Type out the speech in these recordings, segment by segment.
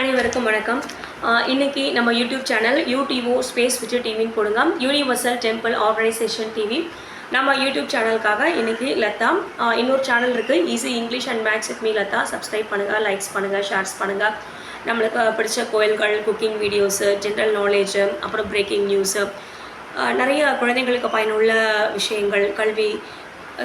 அனைவருக்கும் வணக்கம். இன்றைக்கி நம்ம YouTube channel UTO space Vijay டிவின்னு போடுங்க. Universal temple organisation TV. நம்ம யூடியூப் சேனலுக்காக இன்றைக்கி லதா. இன்னொரு சேனல் இருக்குது easy English and maths with me Latha. Subscribe பண்ணுங்கள் லைக்ஸ் பண்ணுங்கள் ஷேர்ஸ் பண்ணுங்கள் நம்மளுக்கு பிடிச்ச கோயில்கள் குக்கிங் வீடியோஸு ஜென்ரல் நாலேஜு அப்புறம் பிரேக்கிங் நியூஸு நிறைய குழந்தைங்களுக்கு பயனுள்ள விஷயங்கள் கல்வி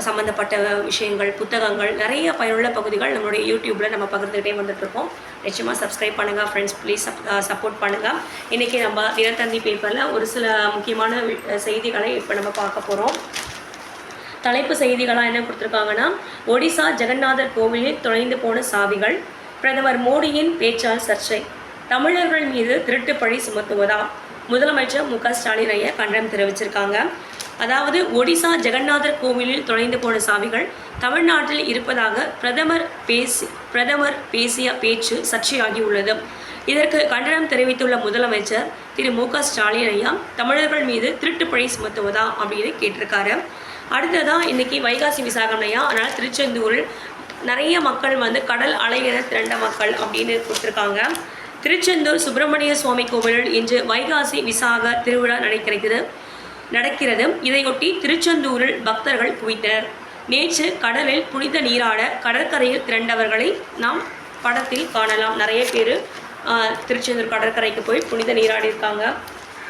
சம்மந்தப்பட்ட விஷயங்கள் புத்தகங்கள் நிறைய பயனுள்ள பகுதிகள் நம்மளுடைய யூடியூப்பில் நம்ம பகிர்ந்துக்கிட்டே வந்துட்டுருக்கோம். நிச்சயமாக சப்ஸ்கிரைப் பண்ணுங்கள் ஃப்ரெண்ட்ஸ் ப்ளீஸ் சப்போர்ட் பண்ணுங்கள் இன்றைக்கி நம்ம தினத்தந்தி பேப்பரில் ஒரு சில முக்கியமான வி- செய்திகளை இப்போ நம்ம பார்க்க போகிறோம் தலைப்பு செய்திகளாக என்ன கொடுத்துருக்காங்கன்னா ஒடிசா ஜெகநாதர் கோவிலில் தொலைந்து போன சாவிகள் பிரதமர் மோடியின் பேச்சால் சர்ச்சை தமிழர்கள் மீது திருட்டு பழி சுமத்துவதா? முதலமைச்சர் மு க ஸ்டாலின் ஐயா கண்டனம் தெரிவிச்சிருக்காங்க. அதாவது ஒடிசா ஜெகநாதர் கோவிலில் தொலைந்து போன சாவிகள் தமிழ்நாட்டில் இருப்பதாக பிரதமர் பேசி பிரதமர் பேசிய பேச்சு சர்ச்சையாகியுள்ளது. இதற்கு கண்டனம் தெரிவித்துள்ள முதலமைச்சர் திரு மு க ஸ்டாலின் ஐயா தமிழர்கள் மீது திருட்டு பழி சுமத்துவதா? அப்படின்னு கேட்டிருக்காரு. அடுத்ததான் இன்னைக்கு வைகாசி விசாகம் ஐயா அதனால் திருச்செந்தூரில் நிறைய மக்கள் வந்து கடல் அலையென திரண்ட மக்கள் அப்படின்னு கொடுத்துருக்காங்க. திருச்செந்தூர் சுப்பிரமணிய சுவாமி கோவிலில் இன்று வைகாசி விசாக திருவிழா நடக்கிறது நடக்கிறது. இதையொட்டி திருச்செந்தூரில் பக்தர்கள் குவித்தனர் நேற்று கடலில் புனித நீராட கடற்கரையில் திரண்டவர்களை நாம் படத்தில் காணலாம். நிறைய பேர் திருச்செந்தூர் கடற்கரைக்கு போய் புனித நீராடி இருக்காங்க.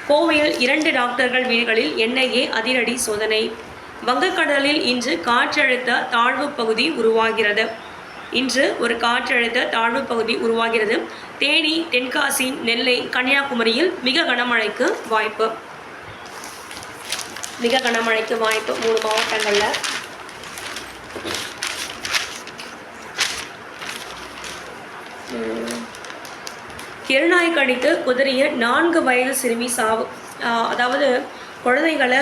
கோவையில் இரண்டு டாக்டர்கள் வீடுகளில் என்ஐஏ அதிரடி சோதனை. வங்கக்கடலில் இன்று காற்றழுத்த தாழ்வு பகுதி உருவாகிறது. இன்று ஒரு காற்றழுத்த தாழ்வு பகுதி உருவாகிறது. தேனி தென்காசி நெல்லை கன்னியாகுமரியில் மிக கனமழைக்கு வாய்ப்பு. மிக கனமழைக்கு வாய்ப்பு மூணு மாவட்டங்களில். திருநாய் கடித்து குதறிய நான்கு வயது சிறுமி சாவு. அதாவது குழந்தைகளை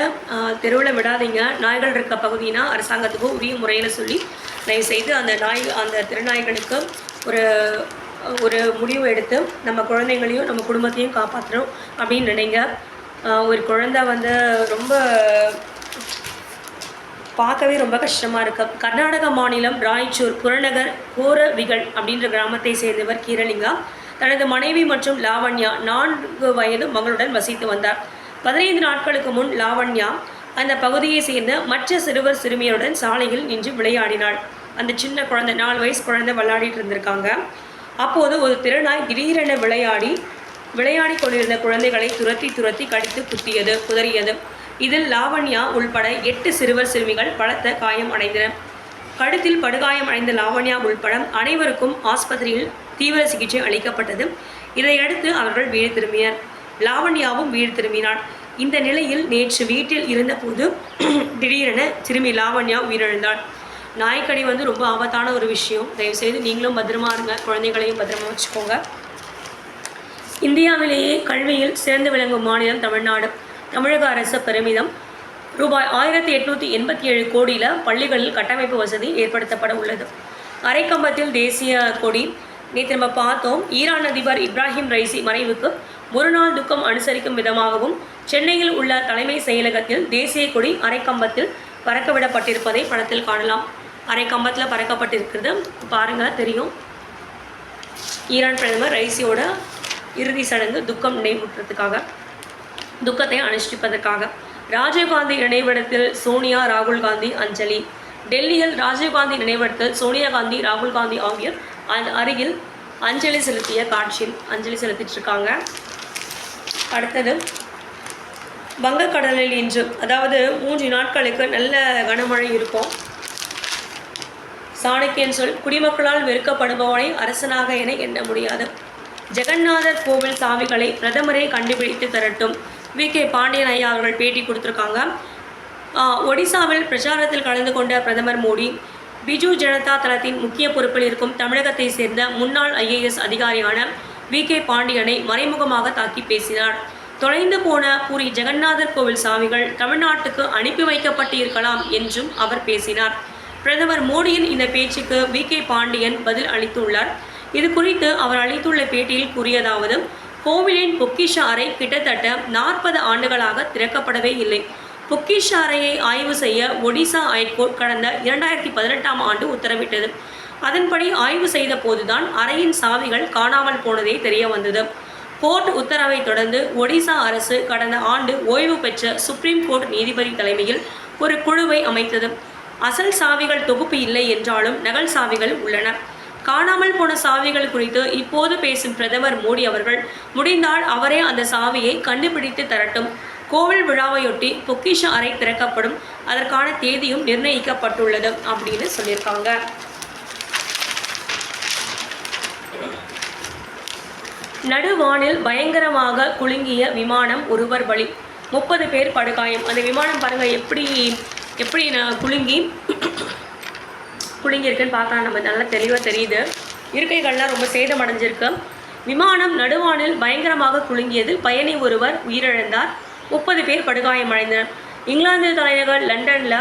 தெருவில் விடாதீங்க. நாய்கள் இருக்க பகுதினா அரசாங்கத்துக்கு உரிய முறையில் சொல்லி தயவு செய்து அந்த நாய் அந்த திருநாய்களுக்கு ஒரு ஒரு முடிவு எடுத்து நம்ம குழந்தைங்களையும் நம்ம குடும்பத்தையும் காப்பாற்றுறோம் அப்படின்னு நினைங்க. ஒரு குழந்தை வந்து ரொம்ப பார்க்கவே ரொம்ப கஷ்டமாக இருக்கு. கர்நாடக மாநிலம் ராய்ச்சூர் புறநகர் கோரவிகள் அப்படின்ற கிராமத்தை சேர்ந்தவர் கீரலிங்கா தனது மனைவி மற்றும் லாவண்யா நான்கு வயது மகளுடன் வசித்து வந்தார். பதினைந்து நாட்களுக்கு முன் லாவண்யா அந்த பகுதியை சேர்ந்த மற்ற சிறுவர் சிறுமியருடன் சாலையில் நின்று விளையாடினாள். அந்த சின்ன குழந்தை நாலு வயசு குழந்தை விளையாடிட்டு இருந்திருக்காங்க. அப்போது ஒரு திருநாய் திடீரென விளையாடி விளையாடி கொண்டிருந்த குழந்தைகளை துரத்தி துரத்தி கடித்து குத்தியது குதறியது. இதில் லாவண்யா உள்பட எட்டு சிறுவர் சிறுமிகள் பலத்த காயம் அடைந்தன. கழுத்தில் படுகாயம் அடைந்த லாவண்யா உள்பட அனைவருக்கும் ஆஸ்பத்திரியில் தீவிர சிகிச்சை அளிக்கப்பட்டது. இதையடுத்து அவர்கள் வீடு திரும்பினர். லாவண்யாவும் வீடு திரும்பினாள். இந்த நிலையில் நேற்று வீட்டில் இருந்தபோது திடீரென சிறுமி லாவண்யா உயிரிழந்தாள். நாய்க்கடி வந்து ரொம்ப ஆபத்தான ஒரு விஷயம். தயவுசெய்து நீங்களும் பத்திரமா இருங்க. குழந்தைகளையும் பத்திரமா வச்சுக்கோங்க. இந்தியாவிலேயே கல்வியில் சிறந்து விளங்கும் மாநிலம் தமிழ்நாடு. தமிழக அரசு பெருமிதம். ரூபாய் ஆயிரத்தி எட்நூற்றி எண்பத்தி ஏழு கோடியில் பள்ளிகளில் கட்டமைப்பு வசதி ஏற்படுத்தப்பட உள்ளது. அரைக்கம்பத்தில் தேசிய கொடி. நேற்று நம்ம பார்த்தோம். ஈரான் அதிபர் இப்ராஹிம் ரைசி மறைவுக்கு ஒருநாள் துக்கம் அனுசரிக்கும் விதமாகவும் சென்னையில் உள்ள தலைமை செயலகத்தில் தேசிய கொடி அரைக்கம்பத்தில் பறக்கவிடப்பட்டிருப்பதை படத்தில் காணலாம். அரைக்கம்பத்தில் பறக்கப்பட்டிருக்கிறது. பாருங்கள் தெரியும். ஈரான் பிரதமர் ரைசியோட இறுதி சடங்கு துக்கம் நினைவூட்டுறதுக்காக துக்கத்தை அனுஷ்டிப்பதற்காக. ராஜீவ்காந்தி நினைவிடத்தில் சோனியா ராகுல் காந்தி அஞ்சலி. டெல்லியில் ராஜீவ்காந்தி நினைவிடத்தில் சோனியா காந்தி ராகுல் காந்தி ஆகியோர் அருகில் அஞ்சலி செலுத்திய காட்சி அஞ்சலி செலுத்திட்டு இருக்காங்க. அடுத்தது வங்கக்கடலில் இன்று அதாவது மூன்று நாட்களுக்கு நல்ல கனமழை இருக்கும். சாணக்கியன் சொல் குடிமக்களால் வெறுக்கப்படுபவனை அரசனாக என எண்ண முடியாது. ஜெகநாதர் கோவில் சாவிகளை பிரதமரே கண்டுபிடித்து தரட்டும். வி. கே. பாண்டியன் ஐயா அவர்கள் பேட்டி கொடுத்துருக்காங்க. ஆஹ், ஒடிசாவில் பிரச்சாரத்தில் கலந்து கொண்ட பிரதமர் மோடி பிஜு ஜனதா தளத்தின் முக்கிய பொறுப்பில் இருக்கும் தமிழகத்தை சேர்ந்த முன்னாள் ஐஏஎஸ் அதிகாரியான வி. கே. பாண்டியனை மறைமுகமாக தாக்கி பேசினார். தொலைந்து போன பூரி ஜெகநாதர் கோவில் சாமிகள் தமிழ்நாட்டுக்கு அனுப்பி வைக்கப்பட்டு இருக்கலாம் என்றும் அவர் பேசினார். பிரதமர் மோடியின் இந்த பேச்சுக்கு வி. கே. பாண்டியன் பதில் அளித்துள்ளார். இது குறித்து அவர் அளித்துள்ள பேட்டியில் கூறியதாவது கோவிலின் பொக்கிஷ அறை கிட்டத்தட்ட நாற்பது ஆண்டுகளாக திறக்கப்படவே இல்லை. பொக்கிஷ அறையை ஆய்வு செய்ய ஒடிசா ஹைகோர்ட் கடந்த இரண்டாயிரத்தி பதினெட்டாம் ஆண்டு உத்தரவிட்டது. அதன்படி ஆய்வு செய்த போதுதான் அறையின் சாவிகள் காணாமல் போனதே தெரிய வந்தது. கோர்ட் உத்தரவை தொடர்ந்து ஒடிசா அரசு கடந்த ஆண்டு ஓய்வு பெற்ற சுப்ரீம் கோர்ட் நீதிபதி தலைமையில் ஒரு குழுவை அமைத்தது. அசல் சாவிகள் தொகுப்பு இல்லை என்றாலும் நகல் சாவிகள் உள்ளன. காணாமல் போன சாவிகள் குறித்து இப்போது பேசும் பிரதமர் மோடி அவர்கள் முடிந்தால் அவரே அந்த சாவியை கண்டுபிடித்து தரட்டும். கோவில் விழாவையொட்டி பொக்கிஷ அறை திறக்கப்படும். அதற்கான தேதியும் நிர்ணயிக்கப்பட்டுள்ளது அப்படின்னு சொல்லியிருக்காங்க. நடுவானில் பயங்கரமாக குலுங்கிய விமானம் ஒருவர் பலி முப்பது பேர் படுகாயம். அந்த விமானம் பாருங்க எப்படி எப்படி நான் குலுங்கி குலுங்கியிருக்குன்னு பார்க்கலாம் நம்ம நல்லா தெளிவாக தெரியுது. இருக்கைகள்லாம் ரொம்ப சேதமடைஞ்சிருக்கு. விமானம் நடுவானில் பயங்கரமாக குலுங்கியது. பயணி ஒருவர் உயிரிழந்தார். முப்பது பேர் படுகாயமடைந்தனர் இங்கிலாந்து தலைநகர் லண்டனில்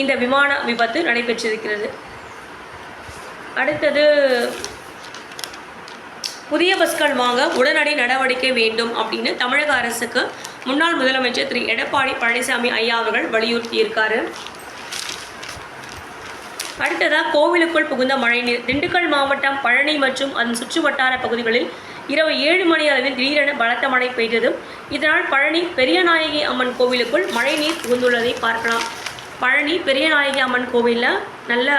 இந்த விமான விபத்து நடைபெற்றிருக்கிறது. அடுத்தது புதிய பஸ்கள் வாங்க உடனடி நடவடிக்கை வேண்டும் அப்படின்னு தமிழக அரசுக்கு முன்னாள் முதலமைச்சர் திரு எடப்பாடி பழனிசாமி ஐயா அவர்கள் வலியுறுத்தியிருக்காரு. அடுத்ததாக கோவிலுக்குள் புகுந்த மழைநீர். திண்டுக்கல் மாவட்டம் பழனி மற்றும் அதன் சுற்று வட்டார பகுதிகளில் இரவு ஏழு மணி அளவில் திடீரென பலத்த மழை பெய்தது இதனால் பழனி பெரியநாயகி அம்மன் கோவிலுக்குள் மழைநீர் புகுந்துள்ளதை பார்க்கலாம். பழனி பெரியநாயகி அம்மன் கோவிலில் நல்ல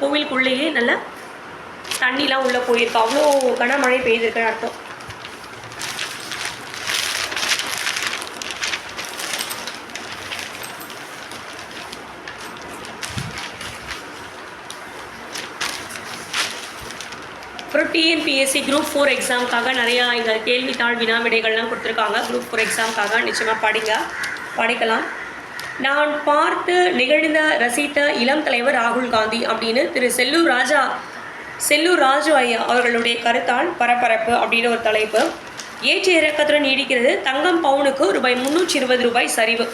கோவிலுக்குள்ளேயே நல்ல தண்ணிலாம் உள்ளே போயிருக்கு. அவ்வளோ கனமழை பெய்திருக்குன்னு அர்த்தம். அப்புறம் டிஎன்பிஎஸ்சி குரூப் ஃபோர் எக்ஸாமுக்காக நிறையா இந்த கேள்வித்தாள் வினா விடைகள்லாம் கொடுத்துருக்காங்க. குரூப் ஃபோர் எக்ஸாமுக்காக நிச்சயமாக படிங்க. படிக்கலாம். நான் பார்த்து நிகழ்ந்த ரசித்த இளம் தலைவர் ராகுல் காந்தி அப்படின்னு திரு செல்லூர் ராஜா செல்லூர் ராஜு ஐயா அவர்களுடைய கருத்தால் பரபரப்பு அப்படின்னு ஒரு தலைப்பு. ஏற்ற இறக்கத்துடன் நீடிக்கிறது தங்கம் பவுனுக்கு ரூபாய் முந்நூற்றி இருபது ரூபாய் சரிவு.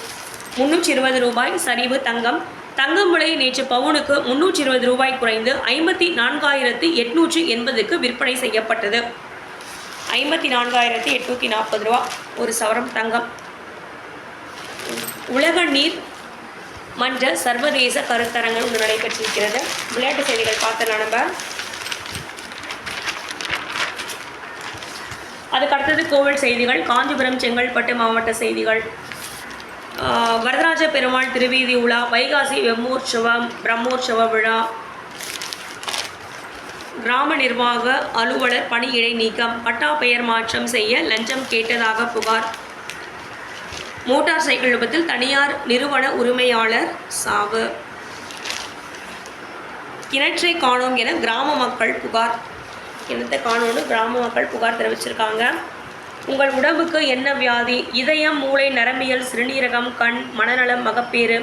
முந்நூற்றி இருபது ரூபாய் சரிவு தங்கம். தங்கம் விலை நேற்று பவுனுக்கு முந்நூற்றி இருபது ரூபாய் குறைந்து ஐம்பத்தி நான்காயிரத்து எட்நூற்றி எண்பதுக்கு விற்பனை செய்யப்பட்டது. ஐம்பத்தி நான்காயிரத்தி எட்நூற்றி நாற்பது ரூபா ஒரு சவரம் தங்கம். உலக நீர் மன்ற சர்வதேச கருத்தரங்கள் ஒன்று நடைபெற்றிருக்கிறது. விளையாட்டு செய்திகள் பார்த்தலாம் நம்ம. அதுக்கு அடுத்தது கோவில் செய்திகள். காஞ்சிபுரம் செங்கல்பட்டு மாவட்ட செய்திகள். வரதராஜ பெருமாள் திருவீதி உலா வைகாசி வெம்மோற்சவம் பிரம்மோற்சவ விழா கிராம நிர்வாக அலுவலர் பணியிடை நீக்கம் பட்டா பெயர் மாற்றம் செய்ய லஞ்சம் கேட்டதாக புகார். மோட்டார் சைக்கிள் விபத்தில் தனியார் நிறுவன உரிமையாளர் சாவு. கிணற்றை காணோம் என கிராம மக்கள் புகார். இனத்தை காணோம்னு கிராம மக்கள் புகார் தெரிவிச்சிருக்காங்க. உங்கள் உடம்புக்கு என்ன வியாதி? இதயம் மூளை நரம்பியல் சிறுநீரகம் கண் மனநலம் மகப்பேறு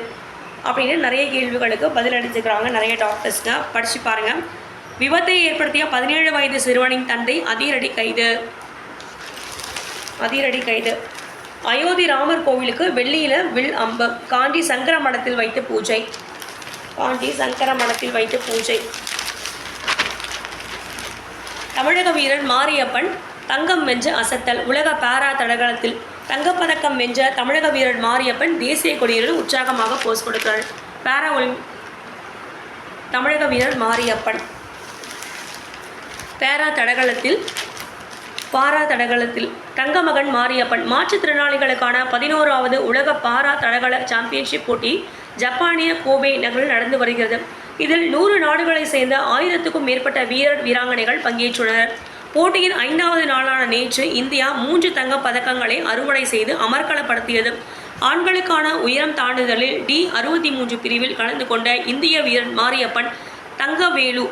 அப்படின்னு நிறைய கேள்விகளுக்கு பதிலளிச்சுக்கிறாங்க நிறைய டாக்டர்ஸ்ங்க படிச்சு பாருங்க. விபத்தை ஏற்படுத்திய பதினேழு வயது சிறுவனின் தந்தை அதிரடி கைது. அதிரடி கைது. அயோத்தி ராமர் கோவிலுக்கு வெள்ளியில வில் அம்பு. காண்டி சங்கர மடத்தில் வைத்து பூஜை. காண்டி சங்கர மடத்தில் வைத்து பூஜை. தமிழக வீரர் மாரியப்பன் தங்கம் வென்ற அசத்தல் உலக பாரா தடகளத்தில் தங்கப்பதக்கம் வென்ற தமிழக வீரர் மாரியப்பன் தேசிய கொடியுடன் உற்சாகமாக போஸ் கொடுக்கிறார். பாரா ஒலிம் தமிழக வீரர் மாரியப்பன். பேரா தடகளத்தில் பாரா தடகளத்தில் தங்கமகன் மாரியப்பன் மாற்றுத்திறனாளிகளுக்கான பதினோராவது உலக பாரா தடகள சாம்பியன்ஷிப் போட்டி ஜப்பானிய கோபே நகரில் நடந்து வருகிறது. இதில் நூறு நாடுகளைச் சேர்ந்த ஆயிரத்துக்கும் மேற்பட்ட வீரர் வீராங்கனைகள் பங்கேற்றுள்ளனர். போட்டியின் ஐந்தாவது நாளான நேற்று இந்தியா மூன்று தங்கப் பதக்கங்களை அறுவடை செய்து அமர்களப்படுத்தியது ஆண்களுக்கான உயரம் தாண்டுதலில் டி அறுபத்தி மூன்று பிரிவில் கலந்து கொண்ட இந்திய வீரர் மாரியப்பன் தங்கவேலு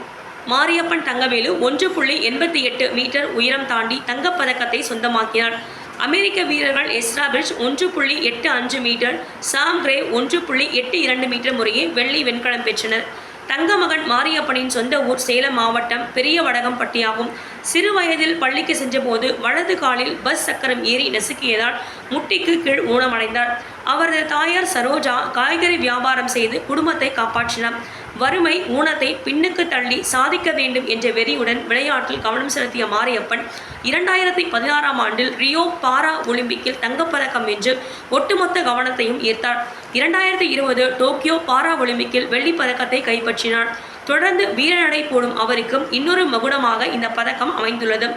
மாரியப்பன் தங்கவேலு ஒன்று புள்ளி எண்பத்தி எட்டு மீட்டர் உயரம் தாண்டி தங்கப்பதக்கத்தை சொந்தமாக்கினார். அமெரிக்க வீரர்கள் எஸ்ரா பிரிட்ஜ் ஒன்று புள்ளி எட்டு அஞ்சு மீட்டர் சாம் கிரே ஒன்று புள்ளி எட்டு இரண்டு மீட்டர் முறையே வெள்ளி வெண்கலம் பெற்றனர். தங்கமகன் மாரியப்பனின் சொந்த ஊர் சேலம் மாவட்டம் பெரிய வடகம்பட்டியாகும் சிறு வயதில் பள்ளிக்கு சென்றபோது வலது காலில் பஸ் சக்கரம் ஏறி நசுக்கியதால் முட்டிக்கு கீழ் ஊனமடைந்தார். அவரது தாயார் சரோஜா காய்கறி வியாபாரம் செய்து குடும்பத்தை காப்பாற்றினார். வறுமை ஊனத்தை பின்னுக்கு தள்ளி சாதிக்க வேண்டும் என்ற வெறியுடன் விளையாட்டில் கவனம் செலுத்திய மாரியப்பன் இரண்டாயிரத்தி பதினாறாம் ஆண்டில் ரியோ பாரா ஒலிம்பிக்கில் தங்கப்பதக்கம் வென்று ஒட்டுமொத்த கவனத்தையும் ஈர்த்தார். இரண்டாயிரத்தி இருபது டோக்கியோ பாரா ஒலிம்பிக்கில் வெள்ளி பதக்கத்தை கைப்பற்றினார். தொடர்ந்து வீரநடை போடும் அவருக்கு இன்னொரு மகுடமாக இந்த பதக்கம் அமைந்துள்ளது.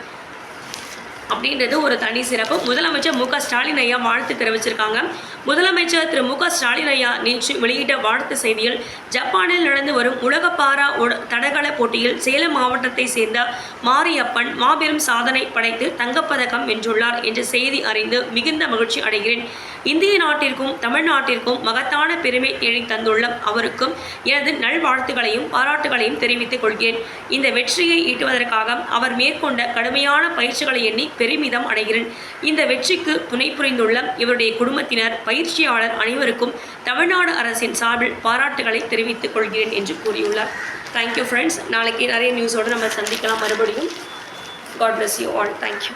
அப்படின்றது ஒரு தனி சிறப்பு. முதலமைச்சர் மு க ஸ்டாலின் ஐயா வாழ்த்து தெரிவிச்சிருக்காங்க. முதலமைச்சர் திரு மு க ஸ்டாலின் ஐயா நேற்று வெளியிட்ட வாழ்த்து செய்தியில் ஜப்பானில் நடந்து வரும் உலக பாரா உட- தடகள போட்டியில் சேலம் மாவட்டத்தை சேர்ந்த மாரியப்பன் மாபெரும் சாதனை படைத்து தங்கப்பதக்கம் வென்றுள்ளார் என்ற செய்தி அறிந்து மிகுந்த மகிழ்ச்சி அடைகிறேன். இந்திய நாட்டிற்கும் தமிழ்நாட்டிற்கும் மகத்தான பெருமை தேடி தந்துள்ள அவருக்கும் எனது நல்வாழ்த்துக்களையும் பாராட்டுகளையும் தெரிவித்துக் கொள்கிறேன். இந்த வெற்றியை ஈட்டுவதற்காக அவர் மேற்கொண்ட கடுமையான பயிற்சிகளை எண்ணி பெருமிதம் அடைகிறேன். இந்த வெற்றிக்கு துணை புரிந்துள்ள இவருடைய குடும்பத்தினர் பயிற்சியாளர் அனைவருக்கும் தமிழ்நாடு அரசின் சார்பில் பாராட்டுகளை தெரிவித்துக் கொள்கிறேன் என்று கூறியுள்ளார். தேங்க்யூ ஃப்ரெண்ட்ஸ் நாளைக்கு நிறைய நியூஸோடு நம்ம சந்திக்கலாம். மறுபடியும் God bless you all thank you